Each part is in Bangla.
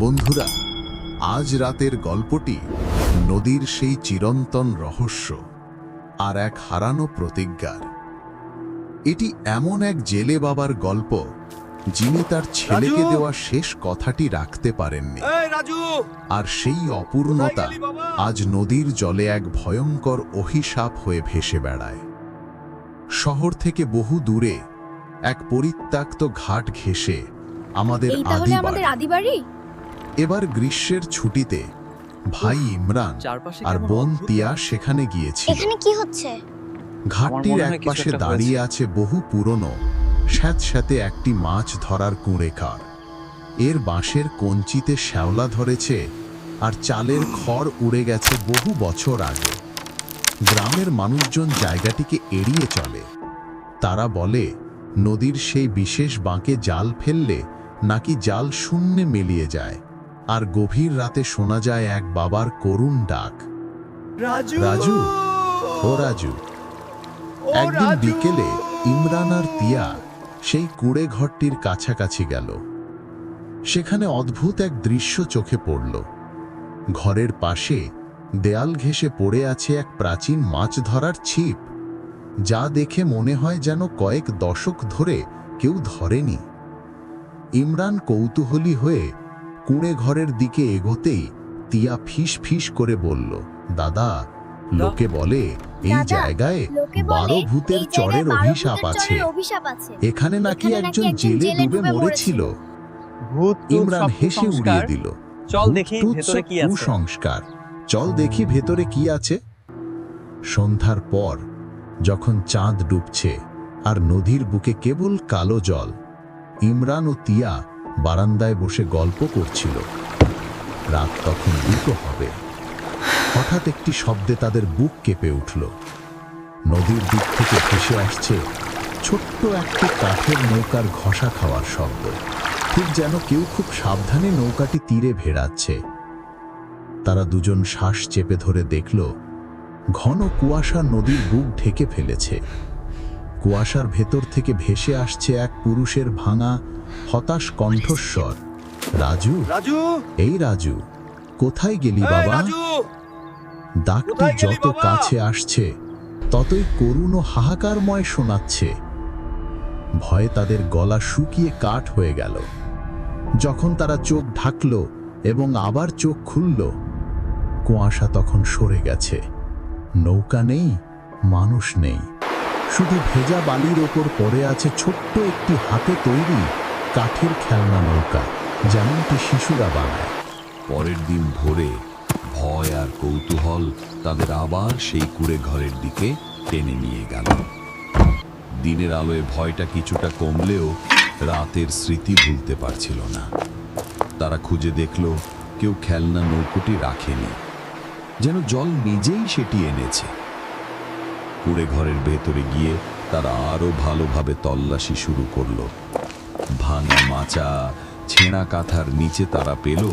বন্ধুরা আজ রাতের গল্পটি নদীর সেই চিরন্তন রহস্য আর এক হারানো প্রতিজ্ঞার। এটি এমন এক জেলে বাবার গল্প যিনি তার ছেলেকে দেওয়া শেষ কথাটি রাখতে পারেননি। আর সেই অপূর্ণতা? আজ নদীর জলে এক ভয়ঙ্কর অভিশাপ হয়ে ভেসে বেড়ায়। শহর থেকে বহু দূরে এক পরিত্যক্ত ঘাট ঘেঁষে আমাদের আদি আমাদের বাড়ি। এবার গ্রীষ্মের ছুটিতে ভাই ইমরান আর বোন তিয়া সেখানে গিয়েছিল। এখানে কি হচ্ছে? ঘাটটির একপাশে দাঁড়িয়ে আছে বহু পুরনো স্যাঁতস্যাঁতে একটি মাছ ধরার কুঁড়েকার এর বাঁশের কঞ্চিতে শ্যাওলা ধরেছে আর চালের খড় উড়ে গেছে বহু বছর আগে। গ্রামের মানুষজন জায়গাটিকে এড়িয়ে চলে। তারা বলে নদীর সেই বিশেষ বাঁকে জাল ফেললে নাকি জাল শূন্যে মিলিয়ে যায়। আর গভীর রাতে শোনা যায় এক বাবার করুণ ডাক। রাজু! রাজু, ও রাজু। একদিন বিকেলে ইমরান আর তিয়া সেই কুড়ে ঘরটির কাছাকাছি গেল। সেখানে অদ্ভুত এক দৃশ্য চোখে পড়ল। ঘরের পাশে দেয়াল ঘেঁষে পড়ে আছে এক প্রাচীন মাছ ধরার ছিপ যা দেখে মনে হয় যেন কয়েক দশক ধরে কেউ ধরেনি। ইমরান কৌতূহলী হয়ে কুঁড়ে ঘরের দিকে এগোতেই তিয়া ফিস ফিস করে বলল দাদা লোকে বলে এই জায়গায় বারো ভূতের চরের অভিশাপ আছে। এখানে নাকি একজন জেলে ডুবে ডুবে মরেছিল। ইমরান হেসে উড়িয়ে দিল চল দেখি ভেতরে কি আছে। কুসংস্কার। চল দেখি ভেতরে কি আছে। সন্ধ্যার পর যখন চাঁদ ডুবছে আর নদীর বুকে কেবল কালো জল ইমরান ও তিয়া বারান্দায় বসে গল্প করছিল। রাত তখন দুটো হবে। হঠাৎ একটি শব্দে তাদের বুক কেঁপে উঠল। নদীর দিক থেকে ভেসে আসছে ছোট্ট একটি কাঠের নৌকার ঘষা খাওয়ার শব্দ। ঠিক যেন কেউ খুব সাবধানে নৌকাটি তীরে ভেড়াচ্ছে। তারা দুজন শ্বাস চেপে ধরে দেখল, ঘন কুয়াশা নদীর বুক ঢেকে ফেলেছে। কুয়াশার ভেতর থেকে ভেসে আসছে এক পুরুষের ভাঙা হতাশ কণ্ঠস্বর। রাজু? রাজু? এই রাজু কোথায় গেলি বাবা? ডাকটি যত কাছে আসছে ততই করুণ ও হাহাকারময় শোনাচ্ছে। ভয়ে তাদের গলা শুকিয়ে কাঠ হয়ে গেল। যখন তারা চোখ ঢাকল এবং আবার চোখ খুলল কুয়াশা তখন সরে গেছে। নৌকা নেই মানুষ নেই। শুধু ভেজা বালির ওপর পড়ে আছে ছোট্ট একটি হাতে তৈরি কাঠের খেলনা নৌকা, যেমনটি শিশুরা বানায়। পরের দিন ভোরে ভয় আর কৌতূহল তাদের আবার সেই কুড়ে ঘরের দিকে টেনে নিয়ে গেল। দিনের আলোয় ভয়টা কিছুটা কমলেও রাতের স্মৃতি ভুলতে পারছিল না। তারা খুঁজে দেখল কেউ খেলনা নৌকোটি রাখেনি, যেন জল নিজেই সেটি এনেছে। কুড়ে ঘরের ভেতরে গিয়ে তারা আরও ভালোভাবে তল্লাশি শুরু করল। ভাঙা মাচা ছেঁড়া কাঁথার নিচে তারা পেল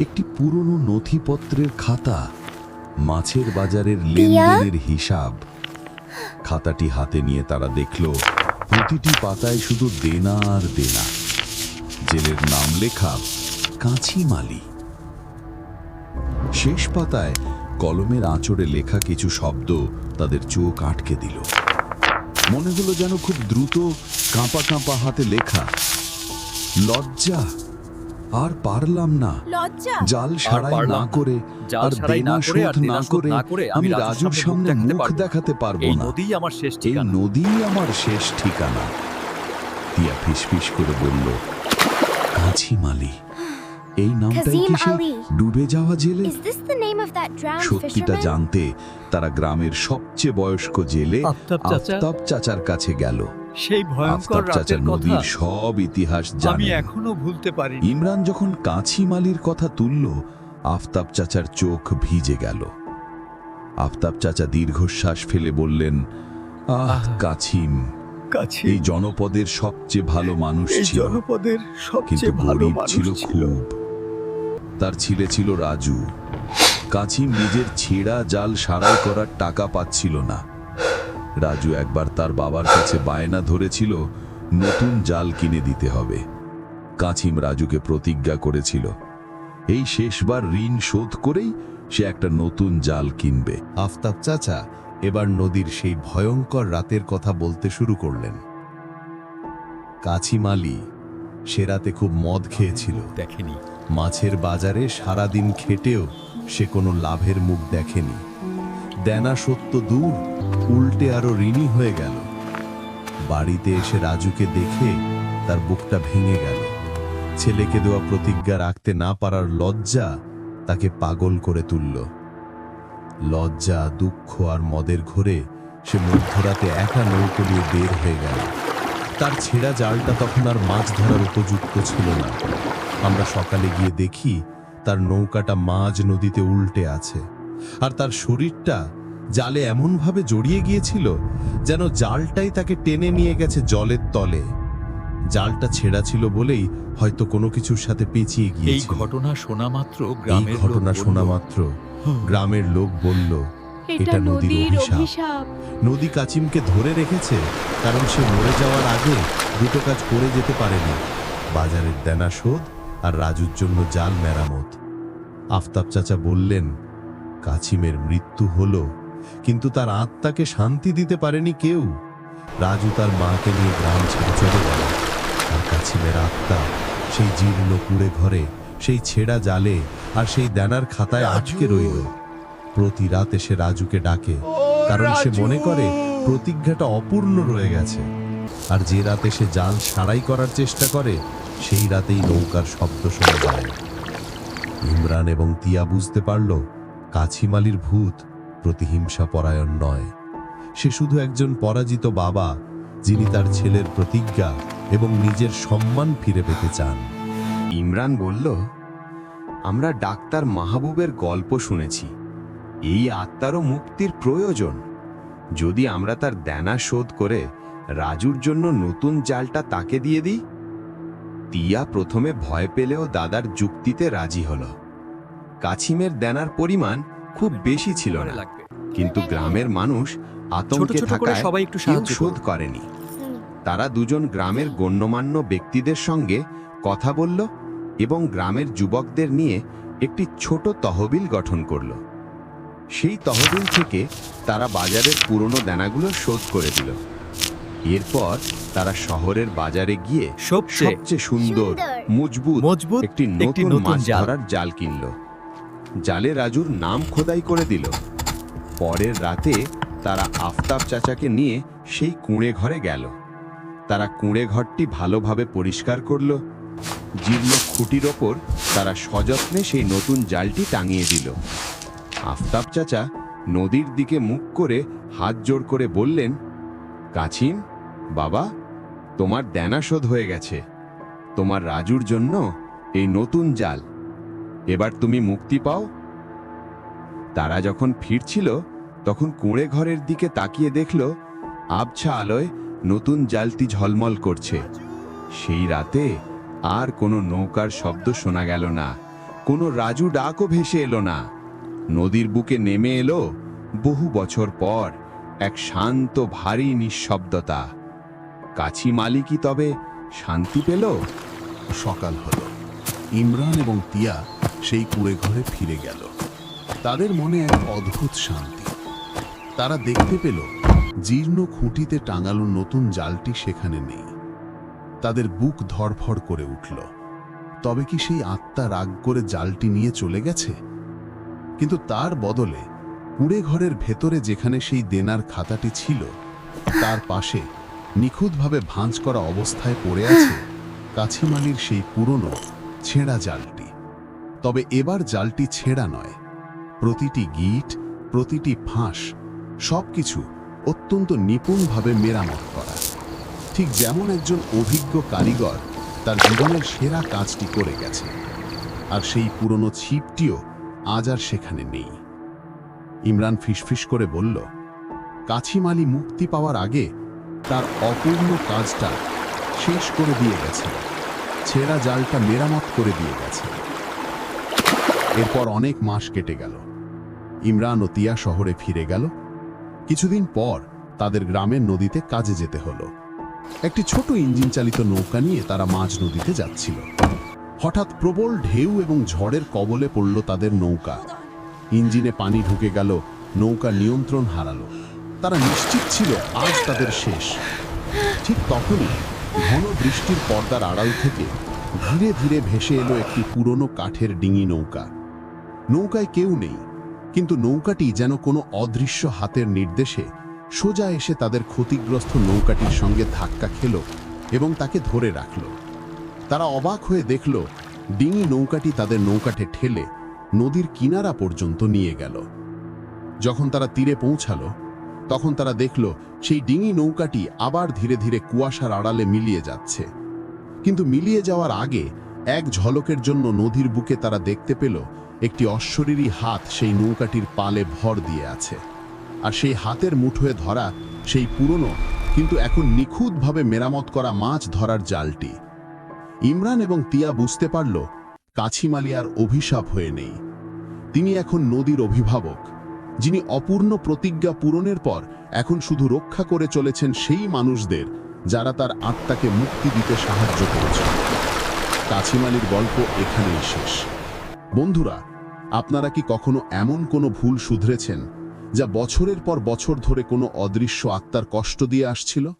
একটি পুরনো নথিপত্রের খাতা। মাছের বাজারের লেনদেনের হিসাব। খাতাটি হাতে নিয়ে তারা দেখল প্রতিটি পাতায় শুধু দেনা আর দেনা। জেলের নাম লেখা কাঁচি মালি। শেষ পাতায় কলমের আঁচড়ে লেখা কিছু শব্দ তাদের চোখ আটকে দিল। মনে হলো যেন খুব দ্রুত কাঁপা কাঁপা হাতে লেখা লজ্জা আর পারলাম না। জাল সারাই না। করে আর দেনা শোধ না করে আমি রাজুর সামনে মুখ দেখাতে পারব এই না। নদীই আমার শেষ এই ঠিকানা। নদীই আমার শেষ ঠিকানা। টিয়া ফিসফিস করে বলল কাছি মালি এই নামটাই কি ডুবে যাওয়া জেলে? সত্যিটা জানতে তারা গ্রামের সবচেয়ে বয়স্ক জেলে আফতাব চাচা? চাচার কাছে গেল। সেই ভয়ঙ্কর আফতাব চাচা রাতের কথা। নদীর সব ইতিহাস আমি জানে। এখনও ভুলতে পারি ইমরান যখন কাছি মালির কথা তুলল আফতাব চাচার চোখ ভিজে গেল। আফতাব চাচা দীর্ঘশ্বাস ফেলে বললেন আহ কাছিম। এই জনপদের সবচেয়ে ভালো মানুষ ছিল। জনপদের সবচেয়ে ভালো ছিল ছিল। খুব। তার ছেলে ছিল রাজু। কাছিম নিজের ছেঁড়া জাল সারাই করার টাকা পাচ্ছিল না। রাজু একবার তার বাবার কাছে বায়না ধরেছিল নতুন জাল কিনে দিতে হবে। কাছিম রাজুকে প্রতিজ্ঞা করেছিল। এই শেষবার ঋণ শোধ করেই সে একটা নতুন জাল কিনবে। আফতাব চাচা এবার নদীর সেই ভয়ঙ্কর রাতের কথা বলতে শুরু করলেন। কাছিমালি সে রাতে খুব মদ খেয়েছিল। দেখেনি। মাছের বাজারে সারাদিন খেটেও সে কোনো লাভের মুখ দেখেনি। দেনা সত্য দূর, উল্টে আরও ঋণী হয়ে গেল। বাড়িতে এসে রাজুকে দেখে তার বুকটা ভেঙে গেল। ছেলেকে দেওয়া প্রতিজ্ঞা রাখতে না পারার লজ্জা তাকে পাগল করে তুলল। লজ্জা, দুঃখ আর মদের ঘোরে সে মধ্যরাতে একা নৌকো নিয়ে বের হয়ে গেল। তার ছেঁড়া জালটা তখন আর মাছ ধরার উপযুক্ত ছিল না। আমরা সকালে গিয়ে দেখি তার নৌকাটা মাঝ নদীতে উল্টে আছে আর তার শরীরটা জালে এমনভাবে জড়িয়ে গিয়েছিল যেন জালটাই তাকে টেনে নিয়ে গেছে জলের তলে। জালটা ছেঁড়া ছিল বলেই হয়তো কোনো কিছুর সাথে পেঁচিয়ে এই ঘটনা শোনা মাত্র গ্রামের ঘটনা লোক শোনা মাত্র গ্রামের লোক বলল এটা নদীর। অভিশাপ। নদী কাচিমকে ধরে রেখেছে কারণ সে মরে যাওয়ার আগে দুটো কাজ করে যেতে পারেনি। বাজারের দেনা শোধ আর রাজুর জন্য জাল মেরামত। আফতাব চাচা বললেন কাছিমের মৃত্যু হলো কিন্তু তার আত্মাকে শান্তি দিতে পারেনি কেউ। রাজু তার মাকে নিয়ে গ্রাম ছেড়ে চলে গেল। আর কাছিমের আত্মা সেই জীর্ণ কুড়ে ঘরে সেই ছেঁড়া জালে আর সেই দেনার খাতায় আটকে রইল। প্রতি রাত এসে রাজুকে ডাকে কারণ সে মনে করে প্রতিজ্ঞাটা অপূর্ণ রয়ে গেছে। আর যে রাতে সে জাল সারাই করার চেষ্টা করে সেই রাতেই নৌকার শব্দ শোনা যায়। ইমরান এবং তিয়া বুঝতে পারল, কাছিমালির ভূত প্রতিহিংসা পরায়ণ নয়। সে শুধু একজন পরাজিত বাবা, যিনি তার ছেলের প্রতিজ্ঞা এবং নিজের সম্মান ফিরে পেতে চান। ইমরান বলল, আমরা ডাক্তার মাহবুবের গল্প শুনেছি। এই আত্মারও মুক্তির প্রয়োজন। যদি আমরা তার দেনা শোধ করে রাজুর জন্য নতুন জালটা তাকে দিয়ে দিই তিয়া প্রথমে ভয় পেলেও দাদার যুক্তিতে রাজি হল। কাছিমের দেনার পরিমাণ খুব বেশি ছিল না। কিন্তু গ্রামের মানুষ আতঙ্কে থাকায় সবাই একটু শোধ করেনি। তারা দুজন গ্রামের গণ্যমান্য ব্যক্তিদের সঙ্গে কথা বলল এবং গ্রামের যুবকদের নিয়ে একটি ছোট তহবিল গঠন করল। সেই তহবিল থেকে তারা বাজারের পুরনো দেনাগুলো শোধ করে দিল। এরপর তারা শহরের বাজারে গিয়ে সবচেয়ে সবচেয়ে সুন্দর। মজবুত মজবুত একটি নতুন মাছ জাল। ধরার জাল কিনল। জালে রাজুর নাম খোদাই করে দিল। পরের রাতে তারা আফতাব চাচাকে নিয়ে সেই কুঁড়ে ঘরে গেল। তারা কুঁড়ে ঘরটি ভালোভাবে পরিষ্কার করল। জীর্ণ খুঁটির ওপর তারা সযত্নে সেই নতুন জালটি টাঙিয়ে দিল। আফতাব চাচা নদীর দিকে মুখ করে হাত জোড় করে বললেন কাছিম বাবা, তোমার দেনা শোধ হয়ে গেছে। তোমার রাজুর জন্য এই নতুন জাল। এবার তুমি মুক্তি পাও। তারা যখন ফিরছিল, তখন কুঁড়ে ঘরের দিকে তাকিয়ে দেখল, আবছা আলোয় নতুন জালটি ঝলমল করছে। সেই রাতে আর কোনো নৌকার শব্দ শোনা গেল না। কোনো রাজু ডাকও ভেসে এলো না। নদীর বুকে নেমে এলো বহু বছর পর এক শান্ত, ভারী নিঃশব্দতা। কাছি মালিকই তবে শান্তি পেল? সকাল হলো। ইমরান এবং তিয়া সেই কুড়ে ঘরে ফিরে গেল। তাদের মনে এক অদ্ভুত শান্তি। তারা দেখতে পেল জীর্ণ খুঁটিতে টাঙালো নতুন জালটি সেখানে নেই। তাদের বুক ধড়ফড় করে উঠল। তবে কি সেই আত্মা রাগ করে জালটি নিয়ে চলে গেছে? কিন্তু তার বদলে কুড়ে ঘরের ভেতরে যেখানে সেই দেনার খাতাটি ছিল, তার পাশে নিখুঁতভাবে ভাঁজ করা অবস্থায় পড়ে আছে কাছিমালির সেই পুরনো ছেঁড়া জালটি। তবে এবার জালটি ছেঁড়া নয়। প্রতিটি গিট, প্রতিটি ফাঁস, সবকিছু অত্যন্ত নিপুণভাবে মেরামত করা। ঠিক যেমন একজন অভিজ্ঞ কারিগর তার জীবনের সেরা কাজটি করে গেছে, আর সেই পুরনো ছিপটিও আজ আর সেখানে নেই। ইমরান ফিসফিস করে বলল, কাছিমালি মুক্তি পাওয়ার আগে তার অপূর্ণ কাজটা শেষ করে দিয়ে গেছে। ছেঁড়া জালটা মেরামত করে দিয়ে গেছে। এরপর অনেক মাস কেটে গেল। ইমরান ও তিয়া শহরে ফিরে গেল। কিছুদিন পর তাদের গ্রামের নদীতে কাজে যেতে হলো। একটি ছোট ইঞ্জিন চালিত নৌকা নিয়ে তারা মাঝ নদীতে যাচ্ছিল। হঠাৎ প্রবল ঢেউ এবং ঝড়ের কবলে পড়ল তাদের নৌকা। ইঞ্জিনে পানি ঢুকে গেল নৌকা নিয়ন্ত্রণ হারালো। তারা নিশ্চিত ছিল আজ তাদের শেষ। ঠিক তখনই ঘন বৃষ্টির পর্দার আড়াল থেকে ধীরে ধীরে ভেসে এলো একটি পুরনো কাঠের ডিঙি নৌকা। নৌকায় কেউ নেই, কিন্তু নৌকাটি যেন কোনো অদৃশ্য হাতের নির্দেশে সোজা এসে তাদের ক্ষতিগ্রস্ত নৌকাটির সঙ্গে ধাক্কা খেল এবং তাকে ধরে রাখল। তারা অবাক হয়ে দেখল, ডিঙি নৌকাটি তাদের নৌকাটে ঠেলে নদীর কিনারা পর্যন্ত নিয়ে গেল। যখন তারা তীরে পৌঁছালো তখন তারা দেখল, সেই ডিঙি নৌকাটি আবার ধীরে ধীরে কুয়াশার আড়ালে মিলিয়ে যাচ্ছে। কিন্তু মিলিয়ে যাওয়ার আগে এক ঝলকের জন্য নদীর বুকে তারা দেখতে পেল, একটি অশ্বরীরী হাত সেই নৌকাটির পালে ভর দিয়ে আছে। আর সেই হাতের মুঠোয় ধরা সেই পুরনো, কিন্তু এখন নিখুঁতভাবে মেরামত করা মাছ ধরার জালটি। ইমরান এবং তিয়া বুঝতে পারল কাছিমালি আর অভিশাপ হয়ে নেই। তিনি এখন নদীর অভিভাবক। যিনি অপূর্ণ প্রতিজ্ঞা পূরণের পর এখন শুধু রক্ষা করে চলেছেন সেই মানুষদের যারা তার আত্মাকে মুক্তি দিতে সাহায্য করেছে কাছিমালির গল্প এখানেই শেষ। বন্ধুরা, আপনারা কি কখনো এমন কোনো ভুল শুধরেছেন যা বছরের পর বছর ধরে কোনো অদৃশ্য আত্মার কষ্ট দিয়ে আসছিল?